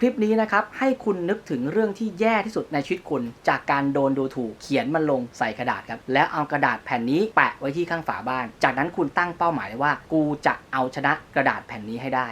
คลิปนี้นะครับให้คุณนึกถึงเรื่องที่แย่ที่สุดในชีวิตคุณจากการโดนดูถูกเขียนมันลงใส่กระดาษครับแล้วเอากระดาษแผ่นนี้แปะไว้ที่ข้างฝาบ้าน จากนั้นคุณตั้งเป้าหมายเลยว่า กูจะเอาชนะกระดาษแผ่นนี้ให้ได้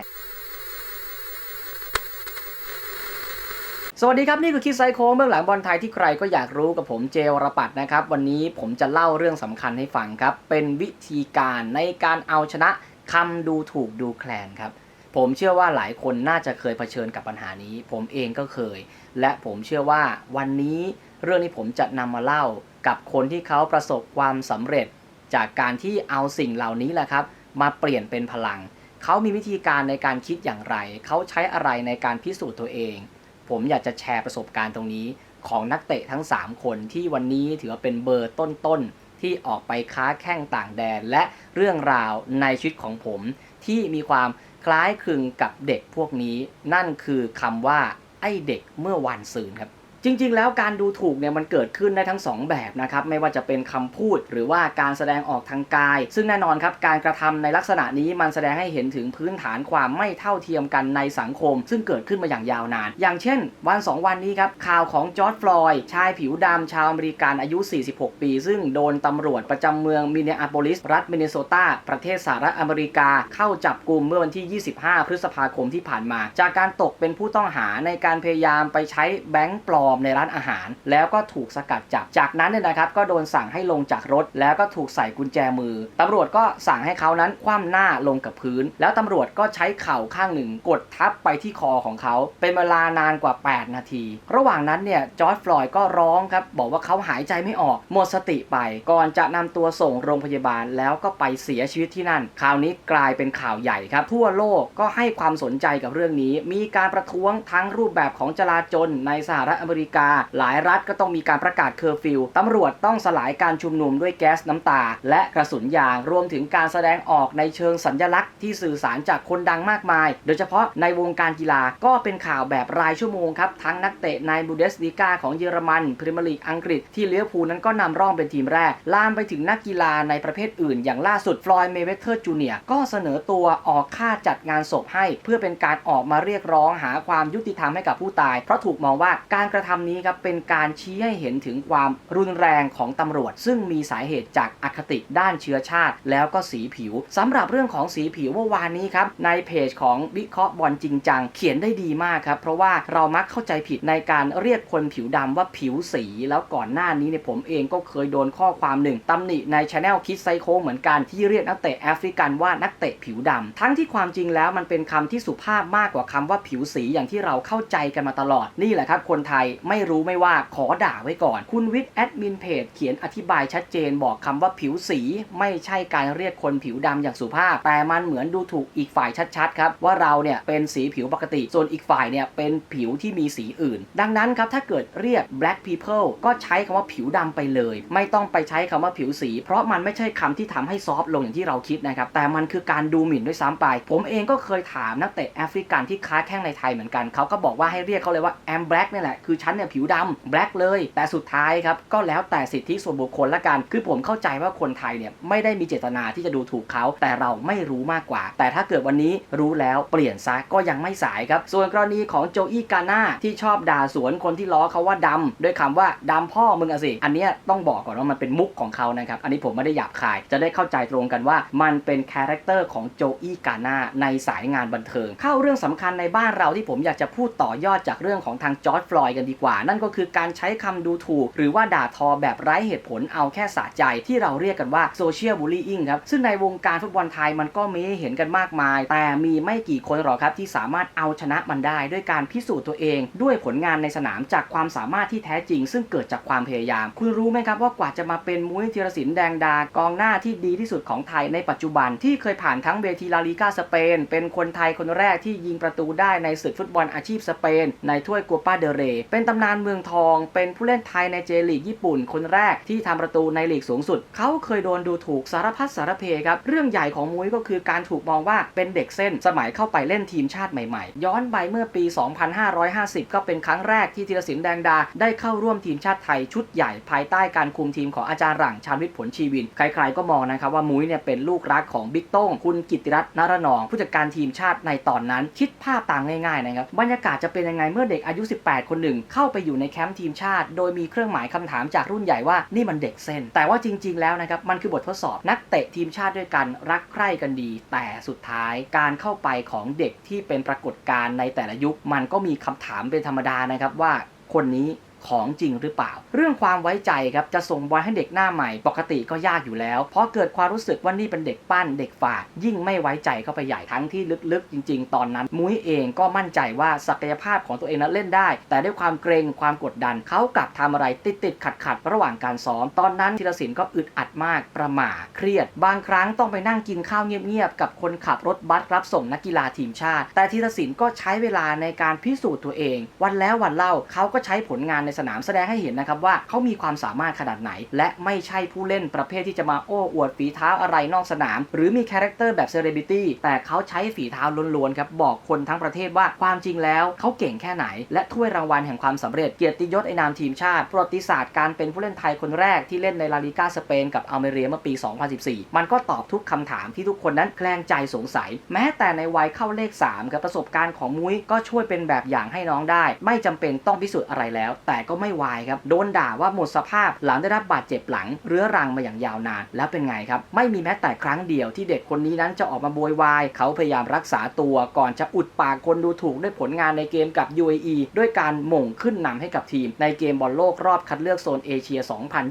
สวัสดีครับ นี่คือคิดไซโค้งเบื้องหลังบอลไทยที่ใครก็อยากรู้กับผมเจวรปัตน์นะครับวันนี้ผมจะเล่าเรื่องสำคัญให้ฟังครับเป็นวิธีการในการเอาชนะคำดูถูกดูแคลนครับ ผมเชื่อว่าหลายคนน่าจะเคยเผชิญกับปัญหานี้ ผมเองก็เคย และผมเชื่อว่าวันนี้เรื่องที่ผมจะนำมาเล่ากับคนที่เขาประสบความสำเร็จ จากการที่เอาสิ่งเหล่านี้แหละครับ มาเปลี่ยนเป็นพลัง เขามีวิธีการในการคิดอย่างไร เขาใช้อะไรในการพิสูจน์ตัวเอง ผมอยากจะแชร์ประสบการณ์ตรงนี้ของนักเตะทั้ง 3 คนที่วันนี้ถือว่าเป็นเบอร์ต้นๆที่ออกไปค้าแข้งต่างแดนและเรื่องราวในชีวิตของผม ที่มีความคล้ายคลึงกับเด็กพวกนี้ นั่นคือคำว่าไอ้เด็กเมื่อวานซืนครับ จริง ๆ แล้วการดูถูกเนี่ยมันเกิดขึ้นได้ทั้งสองแบบนะครับไม่ว่าจะเป็นคำพูดหรือว่าการแสดงออกทางกาย ซึ่งแน่นอนครับการกระทำในลักษณะนี้มันแสดงให้เห็นถึงพื้นฐานความไม่เท่าเทียมกันในสังคม ซึ่งเกิดขึ้นมาอย่างยาวนาน อย่างเช่น วันสองวันนี้ครับข่าวของจอร์ดฟลอยด์ชายผิวดำชาวอเมริกันอายุ 46 ปี ซึ่งโดนตำรวจประจำเมืองมินเนอาโปลิสรัฐมินนิโซตาประเทศสหรัฐอเมริกา เข้าจับกลุ่มเมื่อวันที่ 25 พฤษภาคมที่ผ่านมา จากการตกเป็นผู้ต้องหาในการพยายามไปใช้แบงค์ปลอมในร้านอาหาร แล้วก็ถูกสกัดจับ จากนั้นเนี่ยนะครับก็โดนสั่งให้ลงจากรถ แล้วก็ถูกใส่กุญแจมือตำรวจก็สั่งให้เขานั้นคว่ำหน้าลงกับพื้น แล้วตำรวจก็ใช้เข่าข้างหนึ่งกดทับไปที่คอของเขา เป็นเวลานานกว่า 8 นาที ระหว่างนั้นเนี่ยจอร์จฟลอยด์ก็ร้องครับบอกว่าเขาหายใจไม่ออกหมดสติไปก่อนจะนำตัวส่งโรงพยาบาลแล้วก็ไปเสียชีวิตที่นั่น คราวนี้กลายเป็นข่าวใหญ่ครับ ทั่วโลกก็ให้ความสนใจกับเรื่องนี้ มีการประท้วงทั้งรูปแบบของจลาจลในสหรัฐอเมริกา หลายรัฐก็ต้องมีการประกาศเคอร์ฟิวตำรวจต้องสลายการชุมนุมด้วยแก๊สน้ำตา และกระสุนยาง รวมถึงการแสดงออกในเชิงสัญลักษณ์ที่สื่อสารจากคนดังมากมาย โดยเฉพาะในวงการกีฬาก็เป็นข่าวแบบรายชั่วโมงครับ ทั้งนักเตะในบูเดสลีกาของเยอรมันพรีเมียร์ลีกอังกฤษที่เลี้ยวภูนั้นก็นำร่องเป็นทีมแรก ลามไปถึงนักกีฬาในประเภทอื่น อย่างล่าสุดฟลอยด์เมเวเทอร์จูเนียก็เสนอตัวออกค่าจัดงานศพให้ เพื่อเป็นการออกมาเรียกร้องหาความยุติธรรมให้กับผู้ตาย เพราะถูกมองว่าการกระทำนี้ครับเป็นการชี้ให้เห็นถึงความรุนแรงของตำรวจ ซึ่งมีสาเหตุจากอคติด้านเชื้อชาติ แล้วก็สีผิวสำหรับเรื่องของสีผิวเมื่อวานนี้ครับในเพจของวิเคราะห์บอลจริงจัง เขียนได้ดีมากครับ เพราะว่าเรามักเข้าใจผิดในการเรียกคนผิวดำว่าผิวสี แล้วก่อนหน้านี้เนี่ยผมเองก็เคยโดนข้อความหนึ่งตำหนิในช anel คิดไซโคเหมือนกันที่เรียกนักเตะแอฟริกันว่านักเตะผิวดำทั้งที่ความจริงแล้วมันเป็นคำที่สุภาพมากกว่าคำว่าผิวสีอย่างที่เราเข้าใจกันมาตลอดนี่แหละครับคนไทยไม่รู้ไม่ว่าขอด่าไว้ก่อน คุณวิทย์แอดมินเพจเขียนอธิบายชัดเจนบอกคำว่าผิวสี ไม่ใช่การเรียกคนผิวดำอย่างสุภาพ แต่มันเหมือนดูถูกอีกฝ่ายชัดๆครับว่าเราเนี่ยเป็นสีผิวปกติ ส่วนอีกฝ่ายเนี่ยเป็นผิวที่มีสีอื่น ดังนั้นครับถ้าเกิดเรียก black people ก็ใช้คำว่าผิวดำไปเลย ไม่ต้องไปใช้คำว่าผิวสี เพราะมันไม่ใช่คำที่ทำให้ซอฟต์ลงอย่างที่เราคิดนะครับแต่มันคือการดูหมิ่นด้วยซ้ำไป ผมเองก็เคยถามนักเตะแอฟริกันที่ค้าแข้งในไทยเหมือนกันเขาก็บอกว่าให้เรียกเขาเลยว่า am black นี่แหละคือฉันเนี่ยผิวดำ black เลย แต่สุดท้ายครับก็แล้วแต่สิทธิส่วนบุคคลละกัน คือผมเข้าใจว่าคนไทยเนี่ยไม่ได้มีเจตนาที่จะดูถูกเขา แต่เราไม่รู้มากกว่า แต่ถ้าเกิดวันนี้รู้แล้วเปลี่ยนซะก็ยังไม่สายครับ ส่วนกรณีของโจอี้กาน่าที่ชอบด่าสวนคนที่ล้อเขาว่าดำด้วยคำว่าดำพ่อมึงอะสิ อันนี้ต้องบอกก่อนว่ามันเป็นมุกของเขานะครับ อันนี้ผมไม่ได้หยาบคาย จะได้เข้าใจตรงกันว่ามันเป็นคาแรคเตอร์ของโจอี้กาน่าในสายงานบันเทิง เข้าเรื่องสำคัญในบ้านเราที่ผมอยากจะพูดต่อยอดจากเรื่องของทางจอร์ดฟลอยด์กันดีกว่า นั่นก็คือการใช้คำดูถูก หรือว่าด่าทอแบบไร้เหตุผลเอาแค่สะใจที่เราเรียกกันว่าโซเชียลบูล y ิ n งครับ ซึ่งในวงการฟุตบอลไทยมันก็มีให้เห็นกันมากมาย แต่มีไม่กี่คนหรอกครับที่สามารถเอาชนะมันได้ ด้วยการพิสูจน์ตัวเอง ด้วยผลงานในสนามจากความสามารถที่แท้จริง ซึ่งเกิดจากความพยายาม คุณรู้ไหมครับว่ากว่าจะมาเป็นมุ้ยธีรศิลป์แดงดากองหน้าที่ดีที่สุดของไทยในปัจจุบันที่เคยผ่านทั้งเวทีลาลีกาสเปน เป็นคนไทยคนแรกที่ยิงประตูได้ในศึกฟุตบอลอาชีพสเปน ในถ้วยกัวปาเดเร เป็นตำนานเมืองทอง เป็นผู้เล่นไทยในเจลีกญี่ปุ่น คนแรกที่ทำประตูในลีกสูงสุด เขาเคยโดนดูถูกสารพัดสารเพครับ เรื่องใหญ่ของมุ้ยก็คือการถูกมองว่าเป็นเด็กเส้นสมัยเข้าไปเล่นทีมชาติใหม่ๆ ย้อนไปเมื่อปี 2550 ก็เป็นครั้งแรกที่ธีรศิลป์แดงดา ได้เข้าร่วมทีมชาติไทยชุดใหญ่ภายใต้การคุมทีมของอาจารย์หลังชาญวิทย์ผลชีวิน ใครๆก็มองนะครับว่ามุ้ยเนี่ยเป็นลูกรักของบิ๊กโต้งคุณกิตติรัตน์นรนอง ผู้จัดการทีมชาติในตอนนั้น คิดภาพตามง่ายๆนะครับบรรยากาศจะเป็นยังไงเมื่อเด็กอายุ 18 คนหนึ่งเข้าไปอยู่ในแคมป์ทีมชาติ โดยมีเครื่องหมายคำถามจากรุ่นใหญ่ว่านี่มันเด็กเส้น แต่ว่าจริง ๆ แล้วนะครับมันคือบททดสอบนักเตะทีมชาติด้วยกันรักใคร่กันดี แต่สุดท้ายการเข้าไปของเด็กที่เป็นปรากฏการณ์ในแต่ละยุค มันก็มีคำถามเป็นธรรมดานะครับว่าคนนี้ ของจริงหรือเปล่า เรื่องความไว้ใจครับจะส่งบอลให้เด็กหน้าใหม่ ปกติก็ยากอยู่แล้ว เพราะเกิดความรู้สึกว่านี่เป็นเด็กปั้นเด็กฝาด ยิ่งไม่ไว้ใจเข้าไปใหญ่ทั้งที่ลึกๆ จริง ๆ ตอนนั้น มุ้ยเองก็มั่นใจว่าศักยภาพของตัวเองนั้นเล่นได้ แต่ด้วยความเกรงความกดดันเขากลับทำอะไรติดๆขัดๆระหว่างการซ้อม ตอนนั้นธีรศิลป์ก็อึดอัดมากประหม่าเครียด บางครั้งต้องไปนั่งกินข้าวเงียบๆกับคนขับรถบัสรับส่งนักกีฬาทีมชาติ แต่ธีรศิลป์ก็ใช้เวลาในการพิสูจน์ตัวเอง วันแล้ววันเล่าเขาก็ใช้ผลงานในสนามแสดงให้เห็นนะครับว่าเขามีความสามารถขนาดไหน และไม่ใช่ผู้เล่นประเภทที่จะมาโอ้อวดฝีเท้าอะไรนอกสนาม หรือมีคาแรคเตอร์แบบเซเลบริตี้แต่เขาใช้ฝีเท้าล้วนๆครับบอกคนทั้งประเทศว่าความจริงแล้วเขาเก่งแค่ไหน และถ้วยรางวัลแห่งความสำเร็จเกียรติยศไอนามทีมชาติประวัติศาสตร์การเป็นผู้เล่นไทยคนแรกที่เล่นในลาลิกาสเปนกับอัลเมเรียเมื่อปี 2014 มันก็ตอบทุกคำถามที่ทุกคนนั้นแคลงใจสงสัย แม้แต่ในวัยเข้าเลข3กับประสบการณ์ของมุ้ยก็ช่วยเป็นแบบอย่างให้น้องได้ ไม่จำเป็นต้องพิสูจน์อะไรแล้ว แต่ก็ไม่วายครับ โดนด่าว่าหมดสภาพหลังได้รับบาดเจ็บหลัง เรื้อรังมาอย่างยาวนาน แล้วเป็นไงครับ ไม่มีแม้แต่ครั้งเดียวที่เด็กคนนี้นั้นจะออกมาโวยวาย เขาพยายามรักษาตัวก่อนจะอุดปากคนดูถูกด้วยผลงานในเกมกับ UAE ด้วยการหม่งขึ้นนำให้กับทีม ในเกมบอลโลกรอบคัดเลือกโซนเอเชีย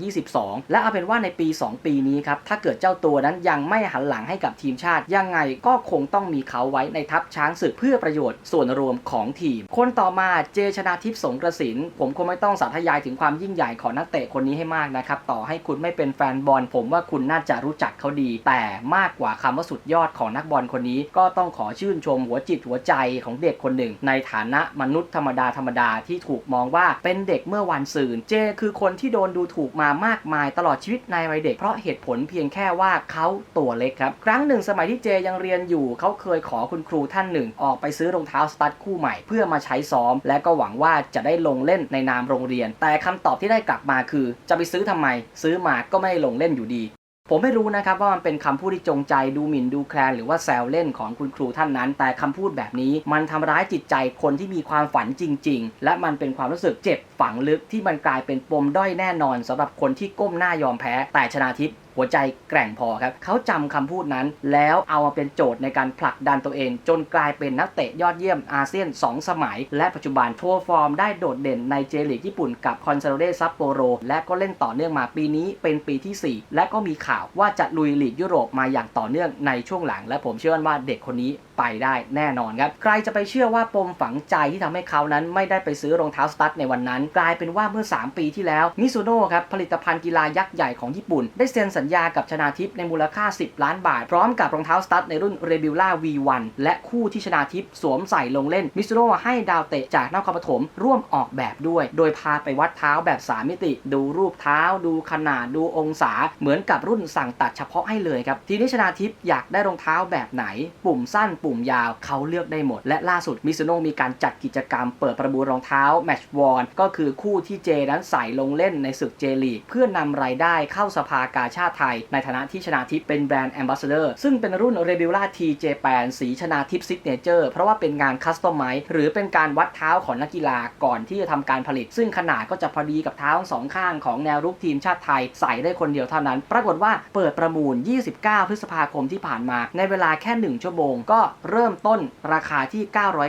2022 และเอาเป็นว่าในปี 2 ปีนี้ครับถ้าเกิดเจ้าตัวนั้นยังไม่หันหลังให้กับทีมชาติ ยังไงก็คงต้องมีเขาไว้ในทัพช้างศึกเพื่อประโยชน์ส่วนรวมของทีม คนต่อมาเจชนาทิพย์สงกระสินผมคงไม่ต้องสาธยายถึงความยิ่งใหญ่ของนักเตะคนนี้ให้มากนะครับ ต่อให้คุณไม่เป็นแฟนบอลผมว่าคุณน่าจะรู้จักเขาดี แต่มากกว่าคำว่าสุดยอดของนักบอลคนนี้ ก็ต้องขอชื่นชมหัวจิตหัวใจของเด็กคนหนึ่ง ในฐานะมนุษย์ธรรมดาธรรมดาที่ถูกมองว่าเป็นเด็กเมื่อวันซื่นเจคือคนที่โดนดูถูกมามากมายตลอดชีวิตในวัยเด็กเพราะเหตุผลเพียงแค่ว่าเขาตัวเล็กครับ ครั้งหนึ่งสมัยที่เจยังเรียนอยู่เขาเคยขอคุณครูท่านหนึ่ง ออกไปซื้อรองเท้าสตั๊ดคู่ใหม่เพื่อมาใช้ซ้อม และก็หวังว่าจะได้ลงเล่นในนามโรงเรียน แต่คำตอบที่ได้กลับมาคือ จะไปซื้อทำไม ซื้อมาก็ไม่ลงเล่นอยู่ดี ผมไม่รู้นะครับว่ามันเป็นคำพูดที่จงใจดูหมิ่นดูแคลนหรือว่าแซวเล่นของคุณครูท่านนั้น แต่คำพูดแบบนี้มันทำร้ายจิตใจคนที่มีความฝันจริง ๆ และมันเป็นความรู้สึกเจ็บฝังลึกที่มันกลายเป็นปมด้อยแน่นอนสำหรับคนที่ก้มหน้ายอมแพ้ แต่ชนาทิพย์ หัวใจแกร่งพอครับเขาจำคำพูดนั้นแล้วเอามาเป็นโจทย์ในการผลักดันตัวเอง จนกลายเป็นนักเตะยอดเยี่ยมอาเซียน 2 สมัย และปัจจุบันโชว์ฟอร์มได้โดดเด่นในเจลีกญี่ปุ่นกับคอนซาโดเดซัปโปโรและก็เล่นต่อเนื่องมาปีนี้เป็นปีที่ 4 และก็มีข่าวว่าจะลุยลีกยุโรปมาอย่างต่อเนื่องในช่วงหลัง และผมเชื่อว่าเด็กคนนี้ไปได้แน่นอนครับ ใครจะไปเชื่อว่าปมฝังใจที่ทำให้เขานั้นไม่ได้ไปซื้อรองเท้าสตั๊ดในวันนั้น กลายเป็นว่าเมื่อ 3 ปีที่แล้วมิซูโน่ครับผลิตภัณฑ์กีฬายักษ์ใหญ่ของญี่ปุ่น ได้เซ็นสัญญากับชนาทิพย์ในมูลค่า 10 ล้านบาท พร้อมกับรองเท้าสตั๊ดในรุ่นเรบิล่า V1 และคู่ที่ชนาทิพย์สวมใส่ลงเล่นมิซูโน่ให้ดาวเตะจากนครปฐมร่วมออกแบบด้วย โดยพาไปวัดเท้าแบบ 3 มิติ ดูรูปเท้า ดูขนาดดูองศา เหมือนกับรุ่นสั่งตัดเฉพาะให้เลยครับทีนี้ชนาทิพย์อยากได้รองเท้าแบบไหน ปุ่มสั้นปุ่มยาวเขาเลือกได้หมด และล่าสุดมิซูโน่มีการจัดกิจกรรมเปิดประมูลรองเท้าแมชวอนก็คือคู่ที่เจนั้นใส่ลงเล่นในศึกเจลีกเพื่อนำรายได้เข้าสภากาชาติไทย ในฐานะที่ชนาทิพย์เป็นแบรนด์แอมบาสเดอร์ซึ่งเป็นรุ่นเรบิวล่าทีเจแปนสีชนาทิพย์ซิกเนเจอร์เพราะว่าเป็นงานคัสตอมไมซ์หรือเป็นการวัดเท้าของนักกีฬาก่อนที่จะทำการผลิต ซึ่งขนาดก็จะพอดีกับเท้าทั้งสองข้างของแนวรุกทีมชาติไทย ใส่ได้คนเดียวเท่านั้น ปรากฏว่าเปิดประมูล 29 พฤษภาคมที่ผ่านมา ในเวลาแค่ 1 ชั่วโมงก็เริ่มต้นราคาที่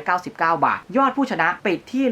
999 บาท ยอดผู้ชนะปิดที่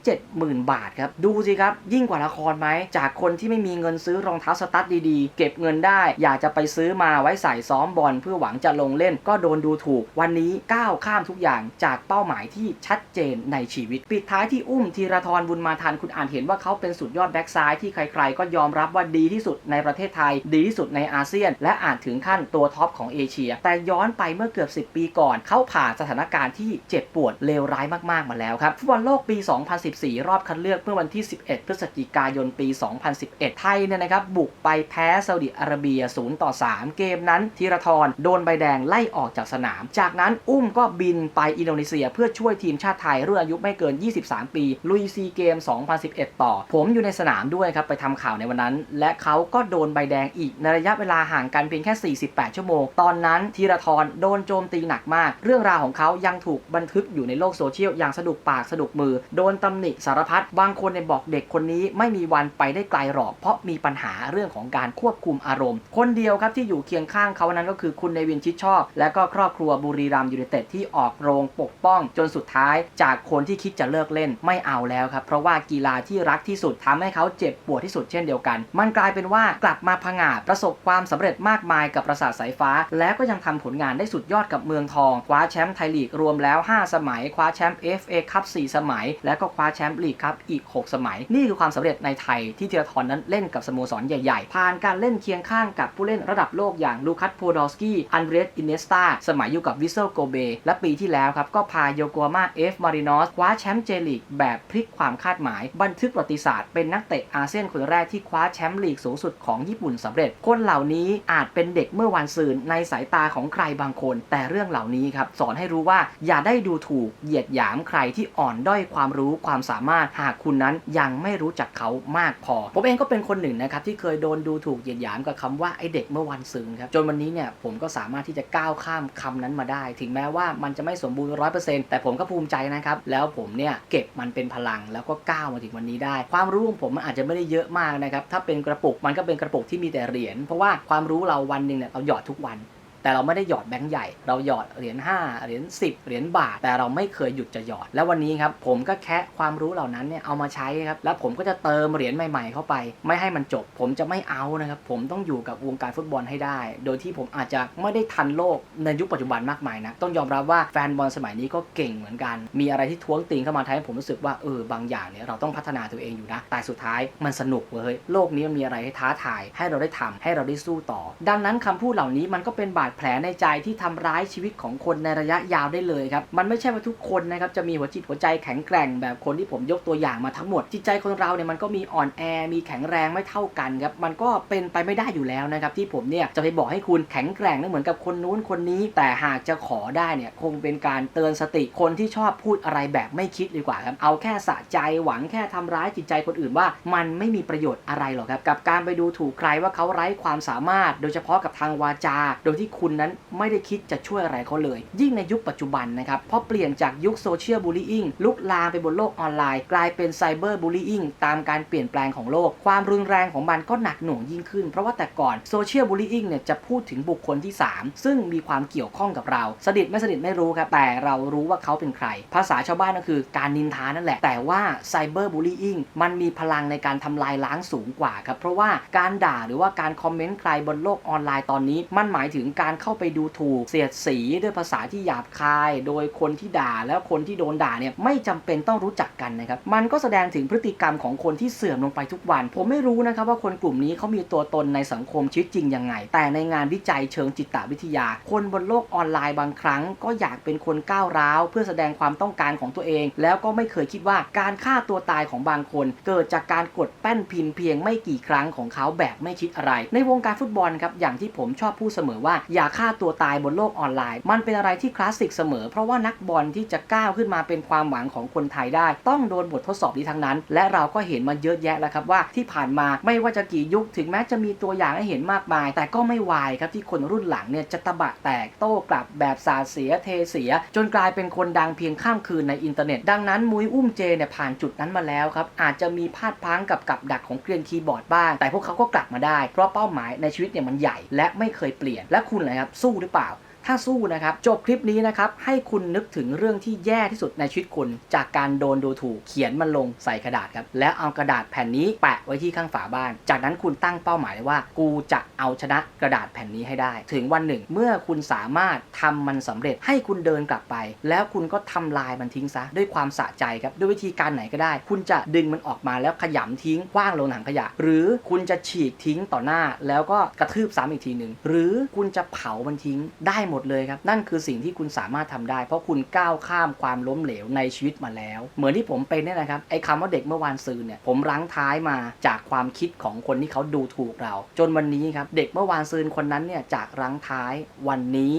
170,000 บาทครับ ดูสิครับ ยิ่งกว่าละครไหม จากคนที่ไม่มีเงินซื้อรองเท้าสตั๊ดดีๆ เก็บเงินได้ อยากจะไปซื้อมาไว้ใส่ซ้อมบอลเพื่อหวังจะลงเล่น ก็โดนดูถูก วันนี้ก้าวข้ามทุกอย่างจากเป้าหมายที่ชัดเจนในชีวิต ปิดท้ายที่อุ้มธีรทรบุญมาทันคุณอ่านเห็นว่าเขาเป็นสุดยอดแบ็กซ้ายที่ใครๆ ก็ยอมรับว่าดีที่สุดในประเทศไทย ดีที่สุดในอาเซียน และอาจถึงขั้นตัวท็อปของเอเชีย แต่ย้อนไปเมื่อเกือบ 10 ปีก่อนก่อนเขาผ่านสถานการณ์ที่เจ็บปวดเลวร้ายมากๆมาแล้วครับฟุตบอลโลกปี 2014 รอบคัดเลือกเมื่อวันที่ 11 พฤศจิกายนปี 2011 ไทยเนี่ยนะครับบุกไปแพ้ซาอุดิอาระเบีย 0 ต่อ 3 เกมนั้นธีรทรโดนใบแดงไล่ออกจากสนาม จากนั้นอุ้มก็บินไปอินโดนีเซีย เพื่อช่วยทีมชาติไทยรุ่นอายุไม่เกิน 23 ปี ลุยซีเกม 2011 ต่อ ผมอยู่ในสนามด้วยครับไปทำข่าวในวันนั้น และเขาก็โดนใบแดงอีกในระยะเวลาห่างกันเพียงแค่ 48 ชั่วโมง ตอนนั้นธีรทรโดนโจมตีหนักมาก เรื่องราวของเขายังถูกบันทึกอยู่ในโลกโซเชียลอย่างสะดุกปากสะดุกมือ โดนตำหนิสารพัดบางคนเนี่ยบอกเด็กคนนี้ไม่มีวันไปได้ไกลหรอก เพราะมีปัญหาเรื่องของการควบคุมอารมณ์ คนเดียวครับที่อยู่เคียงข้างเขานั้นก็คือคุณเนวินชิดชอบ และก็ครอบครัวบุรีรัมย์ยูไนเต็ดที่ออกโรงปกป้อง จนสุดท้ายจากคนที่คิดจะเลิกเล่นไม่เอาแล้วครับเพราะว่ากีฬาที่รักที่สุดทำให้เขาเจ็บปวดที่สุดเช่นเดียวกัน มันกลายเป็นว่ากลับมาผงาดประสบความสำเร็จมากมายกับประสาทสายฟ้า แล้วก็ยังทำผลงานได้สุดยอดกับเมืองทองคว้าแชมป์ไทยลีกรวมแล้ว 5 สมัย คว้าแชมป์ FA คัพ4สมัย และก็คว้าแชมป์ลีกคัพอีก 6 สมัย นี่คือความสำเร็จในไทยที่ธีรทรนั้นเล่นกับสโมสรใหญ่ๆ ผ่านการเล่นเคียงข้างกับผู้เล่นระดับโลกอย่างลูคัสโพดอลสกี้อันเดรสอินเนสตาสมัยอยู่กับวิเซลโกเบและปีที่แล้วครับก็พาโยโกฮาม่าเอฟมารินอสคว้าแชมป์เจลีกแบบพลิกความคาดหมาย บันทึกประวัติศาสตร์เป็นนักเตะอาเซียนคนแรกที่คว้าแชมป์ลีกสูงสุดของญี่ปุ่นสำเร็จ คนเหล่านี้อาจเป็นเด็กเมื่อวันซืนในสายตาของใครบางคน แต่เรื่องเหล่านี้ครับสอนให้รู้ว่าอย่าได้ดูถูกเหยียดหยามใครที่อ่อนด้อยความรู้ความสามารถหากคุณนั้นยังไม่รู้จักเขามากพอ ผมเองก็เป็นคนหนึ่งนะครับที่เคยโดนดูถูกเหยียดหยามกับคำว่าไอเด็กเมื่อวันซืนครับจนวันนี้เนี่ยผมก็สามารถที่จะก้าวข้ามคำนั้นมาได้ ถึงแม้ว่ามันจะไม่สมบูรณ์ร้อยเปอร์เซ็นต์แต่ผมก็ภูมิใจนะครับแล้วผมเนี่ยเก็บมันเป็นพลังแล้วก็ก้าวมาถึงวันนี้ได้ ความรู้ของผมมันอาจจะไม่ได้เยอะมากนะครับถ้าเป็นกระปุกมันก็เป็นกระปุกที่มีแต่เหรียญเพราะว่าความรู้เราวันหนึ่งเนี่ยเราหยอดทุกวัน แต่เราไม่ได้หยอดแบงค์ใหญ่ เราหยอดเหรียญ5เหรียญ10 เหรียญบาท แต่เราไม่เคยหยุดจะหยอด แล้ววันนี้ครับผมก็แค่ความรู้เหล่านั้นเนี่ยเอามาใช้ครับ แล้วผมก็จะเติมเหรียญใหม่ๆ เข้าไป ไม่ให้มันจบ ผมจะไม่เอานะครับ ผมต้องอยู่กับวงการฟุตบอลให้ได้ โดยที่ผมอาจจะไม่ได้ทันโลกในยุคปัจจุบันมากมายนะ ต้องยอมรับว่าแฟนบอลสมัยนี้ก็เก่งเหมือนกัน มีอะไรที่ท้วงติงเข้ามาทำให้ผมรู้สึกว่าเออบางอย่างเนี่ยเราต้องพัฒนาตัวเองอยู่นะ แต่สุดท้ายมันสนุกเว้ย โลกนี้มันมีอะไรให้ท้าทาย ให้เราได้ทำให้เราได้สู้ต่อ ดังนั้นคำพูดเหล่านี้มันก็เป็นบาดแผลในใจที่ทำร้ายชีวิตของคนในระยะยาวได้เลยครับ มันไม่ใช่ว่าทุกคนนะครับจะมีหัวจิตหัวใจแข็งแกร่งแบบคนที่ผมยกตัวอย่างมาทั้งหมด จิตใจคนเราเนี่ยมันก็มีอ่อนแอ มีแข็งแรงไม่เท่ากันครับ มันก็เป็นไปไม่ได้อยู่แล้วนะครับที่ผมเนี่ยจะไปบอกให้คุณแข็งแกร่งนะเหมือนกับคนนู้นคนนี้ แต่หากจะขอได้เนี่ยคงเป็นการเตือนสติคนที่ชอบพูดอะไรแบบไม่คิดดีกว่าครับ เอาแค่สะใจหวังแค่ทำร้ายจิตใจคนอื่นว่า มันไม่มีประโยชน์อะไรหรอกครับ กับการไปดูถูกใครว่าเขาไร้ความสามารถ โดยเฉพาะกับทางวาจา โดยที่คุณนั้นไม่ได้คิดจะช่วยอะไรเขาเลย ยิ่งในยุคปัจจุบันนะครับเพราะเปลี่ยนจากยุคโซเชียลบูลลี่งลุกลามไปบนโลกออนไลน์ กลายเป็นไซเบอร์บูลลี่งตามการเปลี่ยนแปลงของโลก ความรุนแรงของมันก็หนักหน่วงยิ่งขึ้น เพราะว่าแต่ก่อนโซเชียลบูลลี่งเนี่ยจะพูดถึงบุคคลที่ 3 ซึ่งมีความเกี่ยวข้องกับเรา สนิทไม่สนิทไม่รู้ครับแต่เรารู้ว่าเขาเป็นใคร ภาษาชาวบ้านก็คือการนินทานั่นแหละ แต่ว่าไซเบอร์บูลลี่งมันมีพลังในการทำลายล้างสูงกว่าครับเพราะว่าการด่าหรือว่าการคอมเมนต์ใครบนโลกออนไลน์ตอนนี้ มันหมายถึงการเข้าไปดูถูกเสียดสีด้วยภาษาที่หยาบคาย โดยคนที่ด่าแล้วคนที่โดนด่าเนี่ยไม่จำเป็นต้องรู้จักกันนะครับมันก็แสดงถึงพฤติกรรมของคนที่เสื่อมลงไปทุกวัน ผมไม่รู้นะครับว่าคนกลุ่มนี้เขามีตัวตนในสังคมชีวิตจริงยังไง แต่ในงานวิจัยเชิงจิตวิทยา คนบนโลกออนไลน์บางครั้ง ก็อยากเป็นคนก้าวร้าว เพื่อแสดงความต้องการของตัวเอง แล้วก็ไม่เคยคิดว่าการฆ่าตัวตายของบางคน เกิดจากการกดแป้นพิมพ์เพียงไม่กี่ครั้งของเขาแบบไม่คิดอะไร ในวงการฟุตบอลครับอย่างที่ผมชอบพูดเสมอว่าอย่าฆ่าตัวตายบนโลกออนไลน์ มันเป็นอะไรที่คลาสสิกเสมอ เพราะว่านักบอลที่จะก้าวขึ้นมาเป็นความหวังของคนไทยได้ ต้องโดนบททดสอบนี้ทั้งนั้น และเราก็เห็นมาเยอะแยะแล้วครับว่าที่ผ่านมาไม่ว่าจะกี่ยุคถึงแม้จะมีตัวอย่างให้เห็นมากมาย แต่ก็ไม่วายครับที่คนรุ่นหลังเนี่ยจะตะบะแตกโต้กลับแบบสาเสียเทเสีย จนกลายเป็นคนดังเพียงข้ามคืนในอินเทอร์เน็ต ดังนั้นมุ้ยอุ้มเจเนี่ยผ่านจุดนั้นมาแล้วครับอาจจะมีพลาดพังกับกับดักของเกรียนคีย์บอร์ดบ้างแต่พวกเขาก็กลับมาได้ เพราะเป้าหมายในชีวิตเนี่ยมันใหญ่ และไม่เคยเปลี่ยนและคุณเลยครับ สู้หรือเปล่า ถ้าสู้นะครับ จบคลิปนี้นะครับ ให้คุณนึกถึงเรื่องที่แย่ที่สุดในชีวิตคุณ จากการโดนดูถูกเขียนมันลงใส่กระดาษครับ แล้วเอากระดาษแผ่นนี้แปะไว้ที่ข้างฝาบ้าน จากนั้นคุณตั้งเป้าหมายว่า กูจะเอาชนะกระดาษแผ่นนี้ให้ได้ ถึงวันหนึ่ง เมื่อคุณสามารถทำมันสำเร็จให้คุณเดินกลับไป แล้วคุณก็ทำลายมันทิ้งซะด้วยความสะใจครับด้วยวิธีการไหนก็ได้ คุณจะดึงมันออกมาแล้วขยำทิ้งคว้างลงถังขยะ หรือคุณจะฉีกทิ้งต่อหน้า แล้วก็กระทืบซ้ำอีกทีหนึ่งหรือคุณจะเผามันทิ้งได้หมหมดเลยครับ นั่นคือสิ่งที่คุณสามารถทำได้ เพราะคุณก้าวข้ามความล้มเหลวในชีวิตมาแล้ว เหมือนที่ผมเป็นเนี่ยนะครับไอ้คำว่าเด็กเมื่อวานซืนเนี่ยผมรั้งท้ายมาจากความคิดของคนที่เขาดูถูกเรา จนวันนี้ครับเด็กเมื่อวานซืนคนนั้นเนี่ยจากรั้งท้ายวันนี้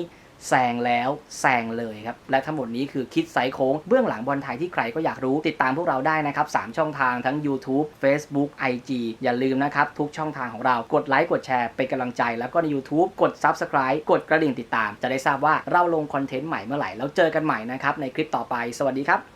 แซงแล้วแซงเลยครับ และทั้งหมดนี้คือคิดไซโค้งเบื้องหลังบอลไทยที่ใครก็อยากรู้ติดตามพวกเราได้นะครับ 3 ช่องทางทั้ง YouTube Facebook IG อย่าลืมนะครับ ทุกช่องทางของเรากดไลค์กดแชร์เป็นกำลังใจ แล้วก็ใน YouTube กด Subscribe กดกระดิ่งติดตาม จะได้ทราบว่าเราลงคอนเทนต์ใหม่เมื่อไหร่แล้วเจอกันใหม่นะครับในคลิปต่อไปสวัสดีครับ